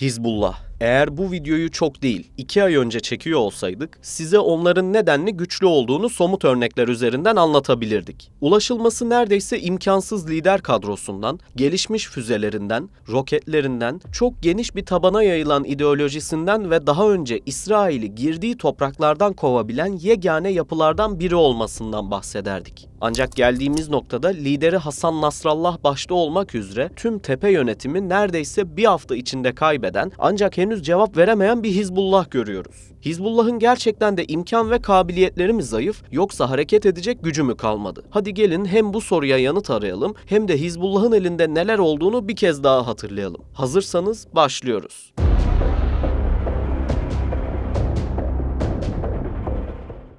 Hizbullah. Eğer bu videoyu çok değil, iki ay önce çekiyor olsaydık, size onların nedenli güçlü olduğunu somut örnekler üzerinden anlatabilirdik. Ulaşılması neredeyse imkansız lider kadrosundan, gelişmiş füzelerinden, roketlerinden, çok geniş bir tabana yayılan ideolojisinden ve daha önce İsrail'i girdiği topraklardan kovabilen yegane yapılardan biri olmasından bahsederdik. Ancak geldiğimiz noktada lideri Hasan Nasrallah başta olmak üzere tüm tepe yönetimi neredeyse bir hafta içinde kaybeden ancak henüz cevap veremeyen bir Hizbullah görüyoruz. Hizbullah'ın gerçekten de imkan ve kabiliyetleri mi zayıf yoksa hareket edecek gücü mü kalmadı? Hadi gelin hem bu soruya yanıt arayalım hem de Hizbullah'ın elinde neler olduğunu bir kez daha hatırlayalım. Hazırsanız başlıyoruz.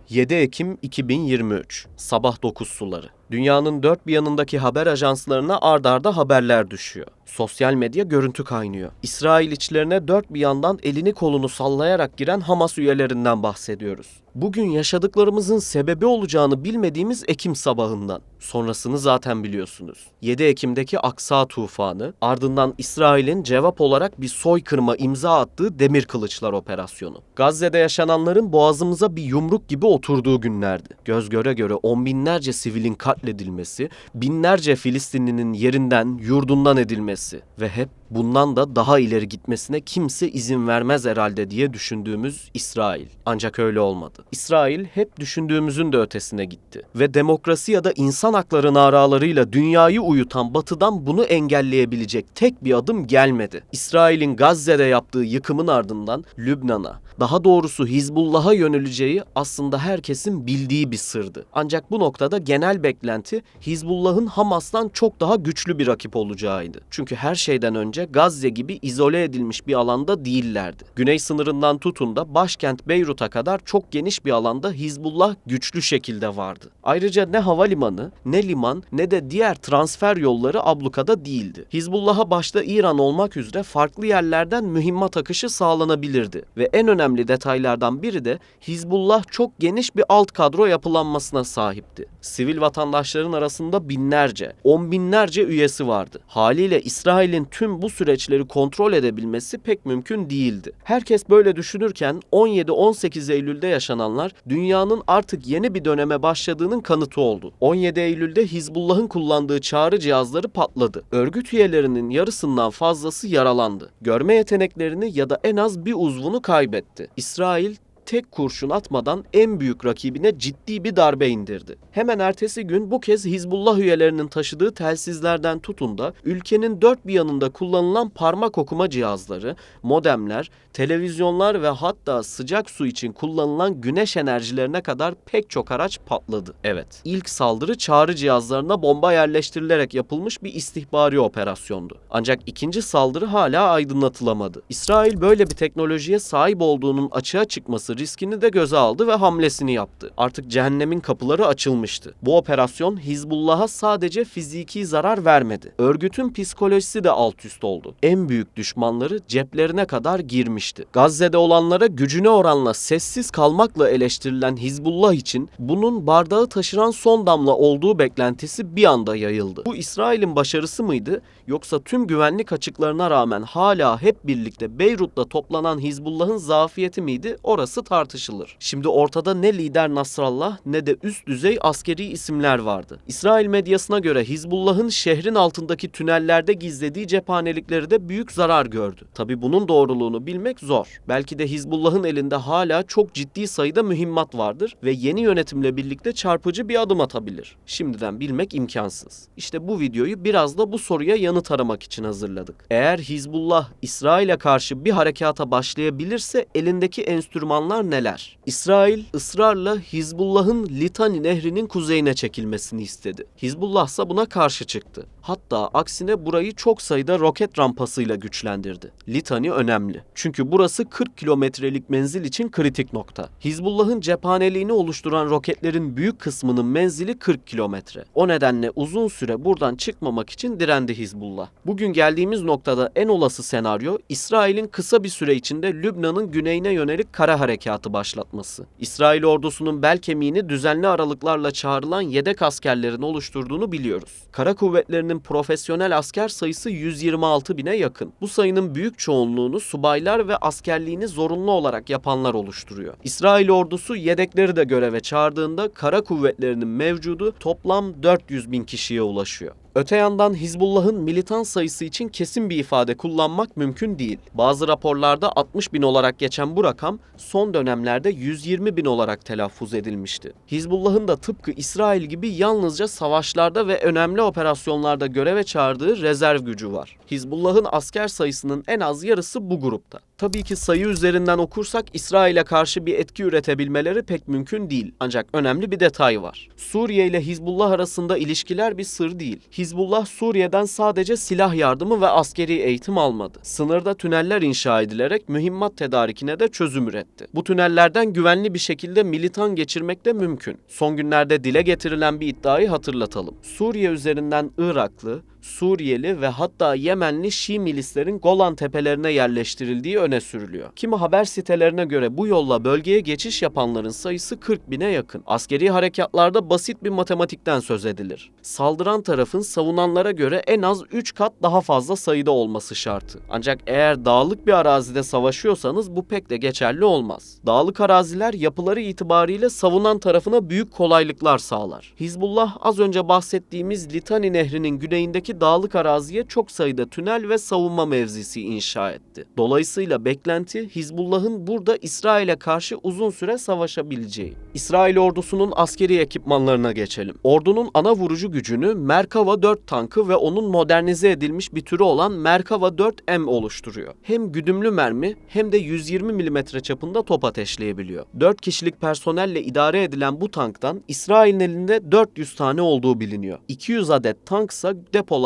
...7 Ekim 2023... ...sabah 9 suları... Dünyanın dört bir yanındaki haber ajanslarına ard arda haberler düşüyor. Sosyal medya görüntü kaynıyor. İsrail içlerine dört bir yandan elini kolunu sallayarak giren Hamas üyelerinden bahsediyoruz. Bugün yaşadıklarımızın sebebi olacağını bilmediğimiz Ekim sabahından. Sonrasını zaten biliyorsunuz. 7 Ekim'deki Aksa tufanı, ardından İsrail'in cevap olarak bir soykırıma imza attığı demir kılıçlar operasyonu. Gazze'de yaşananların boğazımıza bir yumruk gibi oturduğu günlerdi. Göz göre göre on binlerce sivilin katledilmesi, binlerce Filistinlinin yerinden, yurdundan edilmesi ve hep bundan da daha ileri gitmesine kimse izin vermez herhalde diye düşündüğümüz İsrail. Ancak öyle olmadı. İsrail hep düşündüğümüzün de ötesine gitti ve demokrasi ya da insan hakları naralarıyla dünyayı uyutan Batı'dan bunu engelleyebilecek tek bir adım gelmedi. İsrail'in Gazze'de yaptığı yıkımın ardından Lübnan'a, daha doğrusu Hizbullah'a yöneleceği aslında herkesin bildiği bir sırdı. Ancak bu noktada genel beklenti Hizbullah'ın Hamas'tan çok daha güçlü bir rakip olacağıydı. Çünkü her şeyden önce Gazze gibi izole edilmiş bir alanda değillerdi. Güney sınırından tutun da başkent Beyrut'a kadar çok geniş bir alanda Hizbullah güçlü şekilde vardı. Ayrıca ne havalimanı, ne liman, ne de diğer transfer yolları ablukada değildi. Hizbullah'a başta İran olmak üzere farklı yerlerden mühimmat akışı sağlanabilirdi. Ve en önemli detaylardan biri de Hizbullah çok geniş bir alt kadro yapılanmasına sahipti. Sivil vatandaşların arasında binlerce, on binlerce üyesi vardı. Haliyle İsrail'in tüm bu süreçleri kontrol edebilmesi pek mümkün değildi. Herkes böyle düşünürken 17-18 Eylül'de yaşananlar dünyanın artık yeni bir döneme başladığının kanıtı oldu. 17 Eylül'de Hizbullah'ın kullandığı çağrı cihazları patladı. Örgüt üyelerinin yarısından fazlası yaralandı. Görme yeteneklerini ya da en az bir uzvunu kaybetti. İsrail tek kurşun atmadan en büyük rakibine ciddi bir darbe indirdi. Hemen ertesi gün bu kez Hizbullah üyelerinin taşıdığı telsizlerden tutun da ülkenin dört bir yanında kullanılan parmak okuma cihazları, modemler, televizyonlar ve hatta sıcak su için kullanılan güneş enerjilerine kadar pek çok araç patladı. Evet, ilk saldırı çağrı cihazlarına bomba yerleştirilerek yapılmış bir istihbari operasyondu. Ancak ikinci saldırı hala aydınlatılamadı. İsrail böyle bir teknolojiye sahip olduğunun açığa çıkması riskini de göze aldı ve hamlesini yaptı. Artık cehennemin kapıları açılmıştı. Bu operasyon Hizbullah'a sadece fiziki zarar vermedi. Örgütün psikolojisi de alt üst oldu. En büyük düşmanları ceplerine kadar girmişti. Gazze'de olanlara gücüne oranla sessiz kalmakla eleştirilen Hizbullah için bunun bardağı taşıran son damla olduğu beklentisi bir anda yayıldı. Bu İsrail'in başarısı mıydı yoksa tüm güvenlik açıklarına rağmen hala hep birlikte Beyrut'ta toplanan Hizbullah'ın zafiyeti miydi? Orası tartışılır. Şimdi ortada ne lider Nasrallah ne de üst düzey askeri isimler vardı. İsrail medyasına göre Hizbullah'ın şehrin altındaki tünellerde gizlediği cephanelikleri de büyük zarar gördü. Tabi bunun doğruluğunu bilmek zor. Belki de Hizbullah'ın elinde hala çok ciddi sayıda mühimmat vardır ve yeni yönetimle birlikte çarpıcı bir adım atabilir. Şimdiden bilmek imkansız. İşte bu videoyu biraz da bu soruya yanıt aramak için hazırladık. Eğer Hizbullah İsrail'e karşı bir harekata başlayabilirse elindeki enstrümanlar neler? İsrail ısrarla Hizbullah'ın Litani Nehri'nin kuzeyine çekilmesini istedi. Hizbullah ise buna karşı çıktı. Hatta aksine burayı çok sayıda roket rampasıyla güçlendirdi. Litani önemli. Çünkü burası 40 kilometrelik menzil için kritik nokta. Hizbullah'ın cephaneliğini oluşturan roketlerin büyük kısmının menzili 40 kilometre. O nedenle uzun süre buradan çıkmamak için direndi Hizbullah. Bugün geldiğimiz noktada en olası senaryo İsrail'in kısa bir süre içinde Lübnan'ın güneyine yönelik kara harekatı başlatması. İsrail ordusunun bel kemiğini düzenli aralıklarla çağrılan yedek askerlerin oluşturduğunu biliyoruz. Kara kuvvetlerinin İsrail'in profesyonel asker sayısı 126 bine yakın. Bu sayının büyük çoğunluğunu subaylar ve askerliğini zorunlu olarak yapanlar oluşturuyor. İsrail ordusu yedekleri de göreve çağırdığında kara kuvvetlerinin mevcudu toplam 400 bin kişiye ulaşıyor. Öte yandan Hizbullah'ın militan sayısı için kesin bir ifade kullanmak mümkün değil. Bazı raporlarda 60 bin olarak geçen bu rakam son dönemlerde 120 bin olarak telaffuz edilmişti. Hizbullah'ın da tıpkı İsrail gibi yalnızca savaşlarda ve önemli operasyonlarda göreve çağırdığı rezerv gücü var. Hizbullah'ın asker sayısının en az yarısı bu grupta. Tabii ki sayı üzerinden okursak İsrail'e karşı bir etki üretebilmeleri pek mümkün değil. Ancak önemli bir detay var. Suriye ile Hizbullah arasında ilişkiler bir sır değil. Hizbullah Suriye'den sadece silah yardımı ve askeri eğitim almadı. Sınırda tüneller inşa edilerek mühimmat tedarikine de çözüm üretti. Bu tünellerden güvenli bir şekilde militan geçirmek de mümkün. Son günlerde dile getirilen bir iddiayı hatırlatalım. Suriye üzerinden Iraklı, Suriyeli ve hatta Yemenli Şii milislerin Golan tepelerine yerleştirildiği öne sürülüyor. Kimi haber sitelerine göre bu yolla bölgeye geçiş yapanların sayısı 40 bine yakın. Askeri harekatlarda basit bir matematikten söz edilir. Saldıran tarafın savunanlara göre en az 3 kat daha fazla sayıda olması şartı. Ancak eğer dağlık bir arazide savaşıyorsanız bu pek de geçerli olmaz. Dağlık araziler yapıları itibariyle savunan tarafına büyük kolaylıklar sağlar. Hizbullah az önce bahsettiğimiz Litani Nehri'nin güneyindeki dağlık araziye çok sayıda tünel ve savunma mevzisi inşa etti. Dolayısıyla beklenti Hizbullah'ın burada İsrail'e karşı uzun süre savaşabileceği. İsrail ordusunun askeri ekipmanlarına geçelim. Ordunun ana vurucu gücünü Merkava 4 tankı ve onun modernize edilmiş bir türü olan Merkava 4M oluşturuyor. Hem güdümlü mermi hem de 120 mm çapında top ateşleyebiliyor. 4 kişilik personelle idare edilen bu tanktan İsrail'in elinde 400 tane olduğu biliniyor. 200 adet tanksa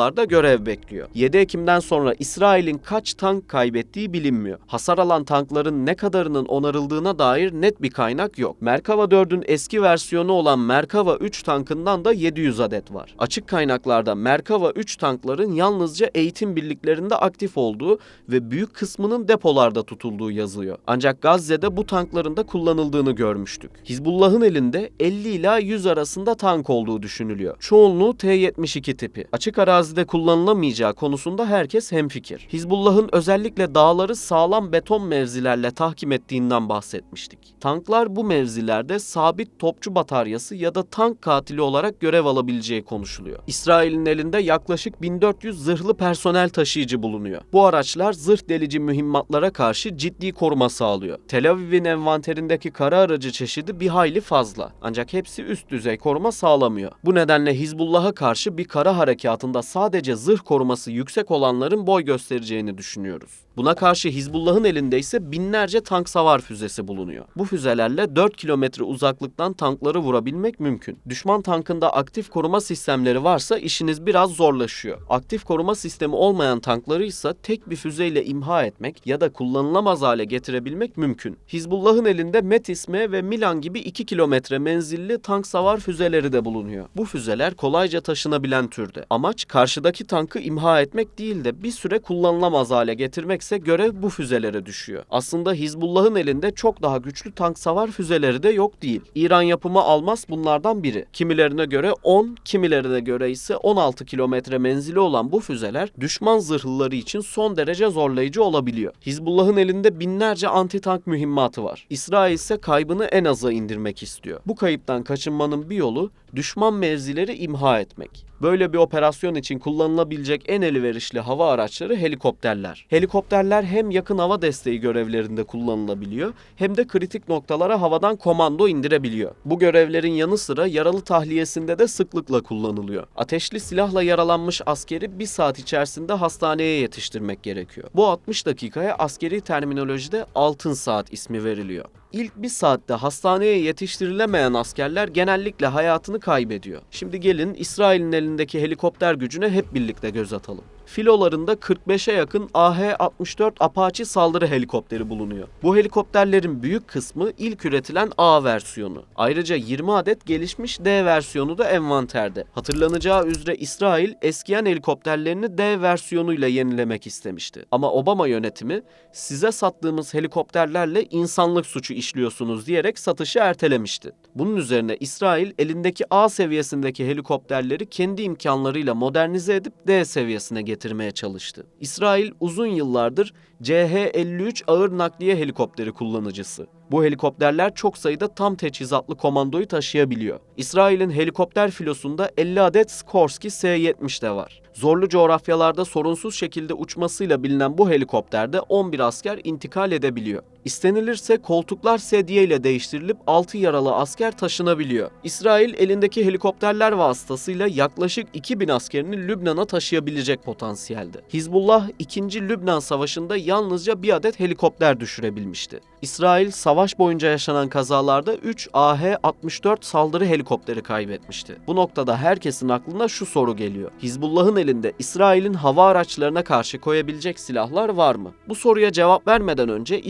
depolarda görev bekliyor. 7 Ekim'den sonra İsrail'in kaç tank kaybettiği bilinmiyor. Hasar alan tankların ne kadarının onarıldığına dair net bir kaynak yok. Merkava 4'ün eski versiyonu olan Merkava 3 tankından da 700 adet var. Açık kaynaklarda Merkava 3 tankların yalnızca eğitim birliklerinde aktif olduğu ve büyük kısmının depolarda tutulduğu yazılıyor. Ancak Gazze'de bu tankların da kullanıldığını görmüştük. Hizbullah'ın elinde 50 ila 100 arasında tank olduğu düşünülüyor. Çoğunluğu T-72 tipi. Açık arazide kullanılamayacağı konusunda herkes hemfikir. Hizbullah'ın özellikle dağları sağlam beton mevzilerle tahkim ettiğinden bahsetmiştik. Tanklar bu mevzilerde sabit topçu bataryası ya da tank katili olarak görev alabileceği konuşuluyor. İsrail'in elinde yaklaşık 1400 zırhlı personel taşıyıcı bulunuyor. Bu araçlar zırh delici mühimmatlara karşı ciddi koruma sağlıyor. Tel Aviv'in envanterindeki kara aracı çeşidi bir hayli fazla. Ancak hepsi üst düzey koruma sağlamıyor. Bu nedenle Hizbullah'a karşı bir kara harekatında sadece zırh koruması yüksek olanların boy göstereceğini düşünüyoruz. Buna karşı Hizbullah'ın elinde ise binlerce tank savar füzesi bulunuyor. Bu füzelerle 4 kilometre uzaklıktan tankları vurabilmek mümkün. Düşman tankında aktif koruma sistemleri varsa işiniz biraz zorlaşıyor. Aktif koruma sistemi olmayan tankları ise tek bir füzeyle imha etmek ya da kullanılamaz hale getirebilmek mümkün. Hizbullah'ın elinde Metis M ve Milan gibi 2 kilometre menzilli tank savar füzeleri de bulunuyor. Bu füzeler kolayca taşınabilen türde. Amaç karşıdaki tankı imha etmek değil de bir süre kullanılamaz hale getirmekse görev bu füzelere düşüyor. Aslında Hizbullah'ın elinde çok daha güçlü tank savar füzeleri de yok değil. İran yapımı Almas bunlardan biri. Kimilerine göre 10, kimilerine göre ise 16 kilometre menzili olan bu füzeler düşman zırhlıları için son derece zorlayıcı olabiliyor. Hizbullah'ın elinde binlerce anti-tank mühimmatı var. İsrail ise kaybını en aza indirmek istiyor. Bu kayıptan kaçınmanın bir yolu düşman mevzileri imha etmek. Böyle bir operasyon için kullanılabilecek en elverişli hava araçları helikopterler. Helikopterler hem yakın hava desteği görevlerinde kullanılabiliyor hem de kritik noktalara havadan komando indirebiliyor. Bu görevlerin yanı sıra yaralı tahliyesinde de sıklıkla kullanılıyor. Ateşli silahla yaralanmış askeri bir saat içerisinde hastaneye yetiştirmek gerekiyor. Bu 60 dakikaya askeri terminolojide altın saat ismi veriliyor. İlk bir saatte hastaneye yetiştirilemeyen askerler genellikle hayatını kaybediyor. Şimdi gelin İsrail'in elindeki helikopter gücüne hep birlikte göz atalım. Filolarında 45'e yakın AH-64 Apache saldırı helikopteri bulunuyor. Bu helikopterlerin büyük kısmı ilk üretilen A versiyonu. Ayrıca 20 adet gelişmiş D versiyonu da envanterde. Hatırlanacağı üzere İsrail eskiyen helikopterlerini D versiyonuyla yenilemek istemişti. Ama Obama yönetimi size sattığımız helikopterlerle insanlık suçu işliyorsunuz diyerek satışı ertelemişti. Bunun üzerine İsrail elindeki A seviyesindeki helikopterleri kendi imkanlarıyla modernize edip D seviyesine getirmeye çalıştı. İsrail uzun yıllardır CH-53 ağır nakliye helikopteri kullanıcısı. Bu helikopterler çok sayıda tam teçhizatlı komandoyu taşıyabiliyor. İsrail'in helikopter filosunda 50 adet Skorsky S-70 de var. Zorlu coğrafyalarda sorunsuz şekilde uçmasıyla bilinen bu helikopterde 11 asker intikal edebiliyor. İstenilirse koltuklar sedye ile değiştirilip 6 yaralı asker taşınabiliyor. İsrail elindeki helikopterler vasıtasıyla yaklaşık 2000 askerini Lübnan'a taşıyabilecek potansiyelde. Hizbullah 2. Lübnan Savaşı'nda yalnızca bir adet helikopter düşürebilmişti. İsrail savaş boyunca yaşanan kazalarda 3 AH-64 saldırı helikopteri kaybetmişti. Bu noktada herkesin aklına şu soru geliyor. Hizbullah'ın elinde İsrail'in hava araçlarına karşı koyabilecek silahlar var mı? Bu soruya cevap vermeden önce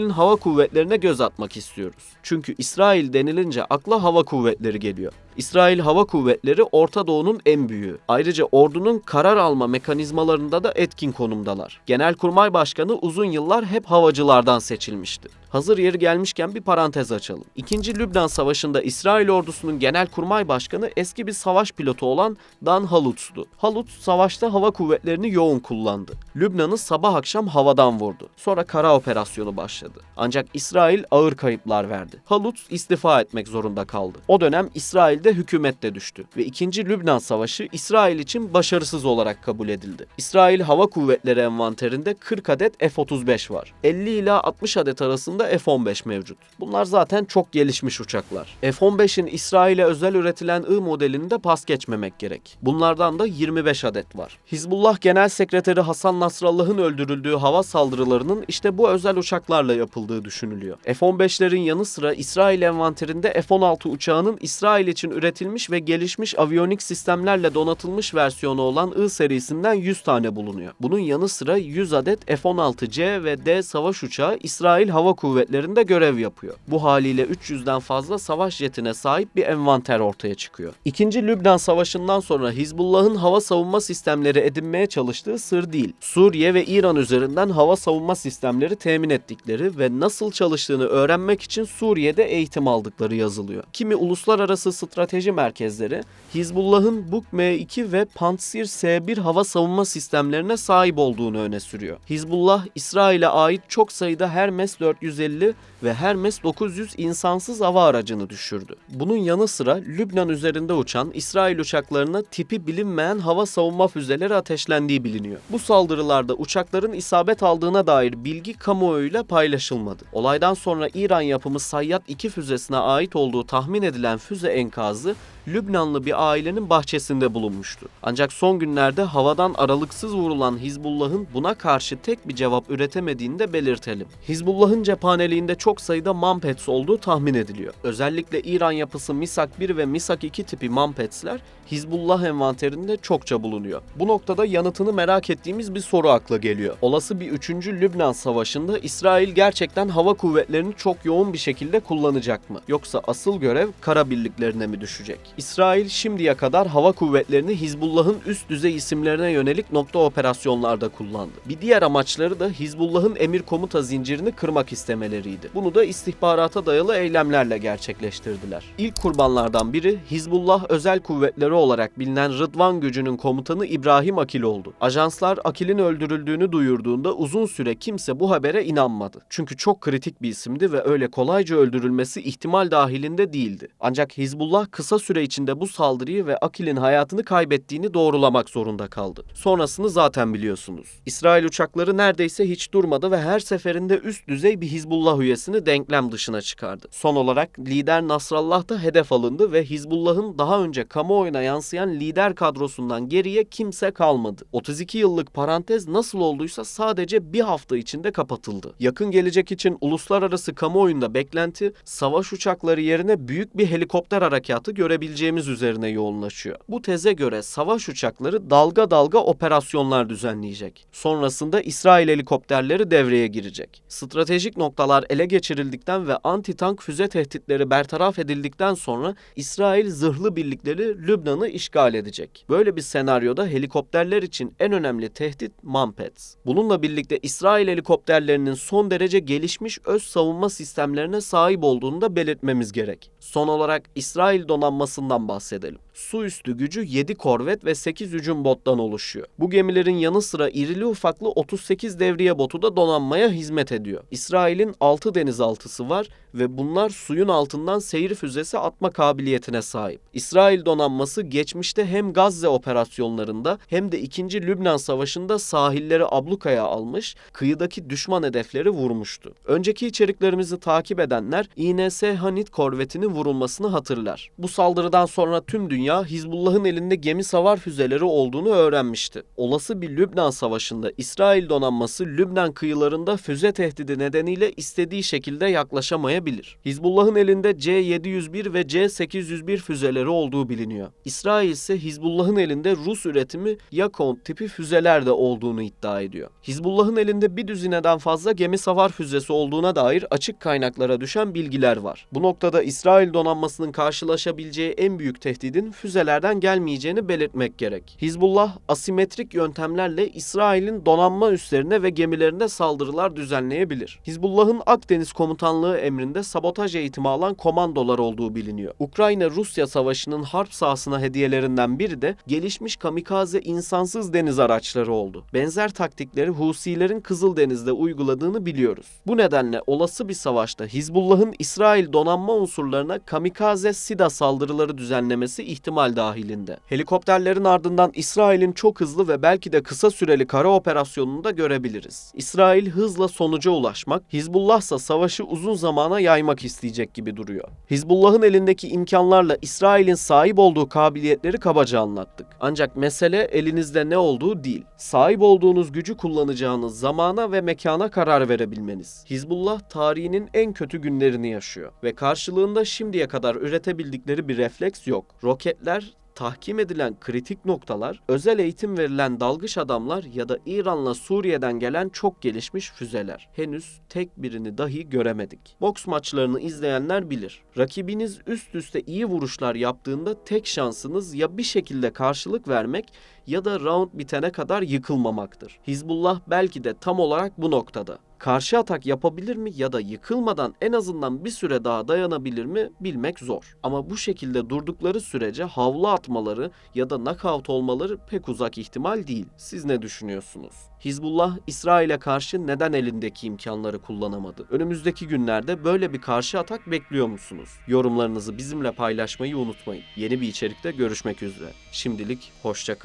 İsrail'in hava kuvvetlerine göz atmak istiyoruz. Çünkü İsrail denilince akla hava kuvvetleri geliyor. İsrail Hava Kuvvetleri Orta Doğu'nun en büyüğü. Ayrıca ordunun karar alma mekanizmalarında da etkin konumdalar. Genelkurmay Başkanı uzun yıllar hep havacılardan seçilmişti. Hazır yeri gelmişken bir parantez açalım. İkinci Lübnan Savaşı'nda İsrail ordusunun genelkurmay başkanı eski bir savaş pilotu olan Dan Halutz'du. Halutz savaşta hava kuvvetlerini yoğun kullandı. Lübnan'ı sabah akşam havadan vurdu. Sonra kara operasyonu başladı. Ancak İsrail ağır kayıplar verdi. Halutz istifa etmek zorunda kaldı. O dönem İsrail'de hükümet de düştü ve 2. Lübnan Savaşı İsrail için başarısız olarak kabul edildi. İsrail Hava Kuvvetleri envanterinde 40 adet F-35 var. 50 ila 60 adet arasında F-15 mevcut. Bunlar zaten çok gelişmiş uçaklar. F-15'in İsrail'e özel üretilen I modelini de pas geçmemek gerek. Bunlardan da 25 adet var. Hizbullah Genel Sekreteri Hasan Nasrallah'ın öldürüldüğü hava saldırılarının işte bu özel uçaklarla yapıldığı düşünülüyor. F-15'lerin yanı sıra İsrail envanterinde F-16 uçağının İsrail için üretilmiş ve gelişmiş aviyonik sistemlerle donatılmış versiyonu olan I serisinden 100 tane bulunuyor. Bunun yanı sıra 100 adet F-16C ve D savaş uçağı İsrail Hava Kuvvetleri'nde görev yapıyor. Bu haliyle 300'den fazla savaş jetine sahip bir envanter ortaya çıkıyor. İkinci Lübnan Savaşı'ndan sonra Hizbullah'ın hava savunma sistemleri edinmeye çalıştığı sır değil. Suriye ve İran üzerinden hava savunma sistemleri temin ettikleri ve nasıl çalıştığını öğrenmek için Suriye'de eğitim aldıkları yazılıyor. Kimi uluslararası strateji merkezleri Hizbullah'ın Buk M2 ve Pantsir S1 hava savunma sistemlerine sahip olduğunu öne sürüyor. Hizbullah, İsrail'e ait çok sayıda Hermes 450 ve Hermes 900 insansız hava aracını düşürdü. Bunun yanı sıra Lübnan üzerinde uçan İsrail uçaklarına tipi bilinmeyen hava savunma füzeleri ateşlendiği biliniyor. Bu saldırılarda uçakların isabet aldığına dair bilgi kamuoyuyla paylaşılmadı. Olaydan sonra İran yapımı Sayyad 2 füzesine ait olduğu tahmin edilen füze enkazı bazlı Lübnanlı bir ailenin bahçesinde bulunmuştu. Ancak son günlerde havadan aralıksız vurulan Hizbullah'ın buna karşı tek bir cevap üretemediğini de belirtelim. Hizbullah'ın cephaneliğinde çok sayıda Mampets olduğu tahmin ediliyor. Özellikle İran yapısı Misak 1 ve Misak 2 tipi Mampets'ler Hizbullah envanterinde çokça bulunuyor. Bu noktada yanıtını merak ettiğimiz bir soru akla geliyor. Olası bir 3. Lübnan Savaşı'nda İsrail gerçekten hava kuvvetlerini çok yoğun bir şekilde kullanacak mı? Yoksa asıl görev kara birliklerine mi düşecek? İsrail şimdiye kadar hava kuvvetlerini Hizbullah'ın üst düzey isimlerine yönelik nokta operasyonlarda kullandı. Bir diğer amaçları da Hizbullah'ın emir komuta zincirini kırmak istemeleriydi. Bunu da istihbarata dayalı eylemlerle gerçekleştirdiler. İlk kurbanlardan biri Hizbullah özel kuvvetleri olarak bilinen Rıdvan gücünün komutanı İbrahim Akil oldu. Ajanslar Akil'in öldürüldüğünü duyurduğunda uzun süre kimse bu habere inanmadı. Çünkü çok kritik bir isimdi ve öyle kolayca öldürülmesi ihtimal dahilinde değildi. Ancak Hizbullah kısa süre içinde bu saldırıyı ve Akil'in hayatını kaybettiğini doğrulamak zorunda kaldı. Sonrasını zaten biliyorsunuz. İsrail uçakları neredeyse hiç durmadı ve her seferinde üst düzey bir Hizbullah üyesini denklem dışına çıkardı. Son olarak lider Nasrallah da hedef alındı ve Hizbullah'ın daha önce kamuoyuna yansıyan lider kadrosundan geriye kimse kalmadı. 32 yıllık parantez nasıl olduysa sadece bir hafta içinde kapatıldı. Yakın gelecek için uluslararası kamuoyunda beklenti savaş uçakları yerine büyük bir helikopter harekatı görebiliriz ulaşabileceğimiz üzerine yoğunlaşıyor. Bu teze göre savaş uçakları dalga dalga operasyonlar düzenleyecek. Sonrasında İsrail helikopterleri devreye girecek. Stratejik noktalar ele geçirildikten ve anti-tank füze tehditleri bertaraf edildikten sonra İsrail zırhlı birlikleri Lübnan'ı işgal edecek. Böyle bir senaryoda helikopterler için en önemli tehdit Manpads. Bununla birlikte İsrail helikopterlerinin son derece gelişmiş öz savunma sistemlerine sahip olduğunu da belirtmemiz gerek. Son olarak İsrail donanmasından bahsedelim. Su üstü gücü 7 korvet ve 8 hücum bottan oluşuyor. Bu gemilerin yanı sıra irili ufaklı 38 devriye botu da donanmaya hizmet ediyor. İsrail'in 6 denizaltısı var ve bunlar suyun altından seyir füzesi atma kabiliyetine sahip. İsrail donanması geçmişte hem Gazze operasyonlarında hem de 2. Lübnan Savaşı'nda sahilleri ablukaya almış, kıyıdaki düşman hedefleri vurmuştu. Önceki içeriklerimizi takip edenler INS Hanit korvetinin vurulmasını hatırlar. Bu saldırıdan sonra tüm dünya Hizbullah'ın elinde gemi savar füzeleri olduğunu öğrenmişti. Olası bir Lübnan Savaşı'nda İsrail donanması Lübnan kıyılarında füze tehdidi nedeniyle istediği şekilde yaklaşamayabilir. Hizbullah'ın elinde C-701 ve C-801 füzeleri olduğu biliniyor. İsrail ise Hizbullah'ın elinde Rus üretimi Yakon tipi füzeler de olduğunu iddia ediyor. Hizbullah'ın elinde bir düzineden fazla gemi savar füzesi olduğuna dair açık kaynaklara düşen bilgiler var. Bu noktada İsrail donanmasının karşılaşabileceği en büyük tehdidin füzelerden gelmeyeceğini belirtmek gerek. Hizbullah asimetrik yöntemlerle İsrail'in donanma üslerine ve gemilerine saldırılar düzenleyebilir. Hizbullah'ın Akdeniz Komutanlığı emrinde sabotaj eğitimi alan komandolar olduğu biliniyor. Ukrayna-Rusya savaşının harp sahasına hediyelerinden biri de gelişmiş kamikaze insansız deniz araçları oldu. Benzer taktikleri Husilerin Kızıldeniz'de uyguladığını biliyoruz. Bu nedenle olası bir savaşta Hizbullah'ın İsrail donanma unsurlarına kamikaze SIDA saldırıları düzenlemesi ihtimal dahilinde. Helikopterlerin ardından İsrail'in çok hızlı ve belki de kısa süreli kara operasyonunu da görebiliriz. İsrail hızla sonuca ulaşmak, Hizbullah ise savaşı uzun zamana yaymak isteyecek gibi duruyor. Hizbullah'ın elindeki imkanlarla İsrail'in sahip olduğu kabiliyetleri kabaca anlattık. Ancak mesele elinizde ne olduğu değil. Sahip olduğunuz gücü kullanacağınız zamana ve mekana karar verebilmeniz. Hizbullah tarihinin en kötü günlerini yaşıyor ve karşılığında şimdiye kadar üretebildikleri bir refleks yok. Roketler, tahkim edilen kritik noktalar, özel eğitim verilen dalgıç adamlar ya da İran'la Suriye'den gelen çok gelişmiş füzeler. Henüz tek birini dahi göremedik. Boks maçlarını izleyenler bilir. Rakibiniz üst üste iyi vuruşlar yaptığında tek şansınız ya bir şekilde karşılık vermek ya da round bitene kadar yıkılmamaktır. Hizbullah belki de tam olarak bu noktada. Karşı atak yapabilir mi ya da yıkılmadan en azından bir süre daha dayanabilir mi bilmek zor. Ama bu şekilde durdukları sürece havlu atmaları ya da knockout olmaları pek uzak ihtimal değil. Siz ne düşünüyorsunuz? Hizbullah İsrail'e karşı neden elindeki imkanları kullanamadı? Önümüzdeki günlerde böyle bir karşı atak bekliyor musunuz? Yorumlarınızı bizimle paylaşmayı unutmayın. Yeni bir içerikte görüşmek üzere. Şimdilik hoşça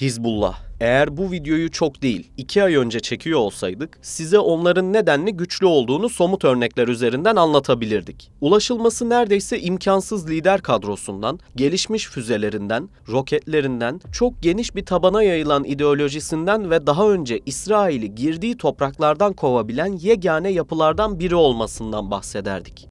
Hizbullah. Eğer bu videoyu çok değil, 2 ay önce çekiyor olsaydık, size onların nedenli güçlü olduğunu somut örnekler üzerinden anlatabilirdik. Ulaşılması neredeyse imkansız lider kadrosundan, gelişmiş füzelerinden, roketlerinden, çok geniş bir tabana yayılan ideolojisinden ve daha önce İsrail'i girdiği topraklardan kovabilen yegane yapılardan biri olmasından bahsederdik.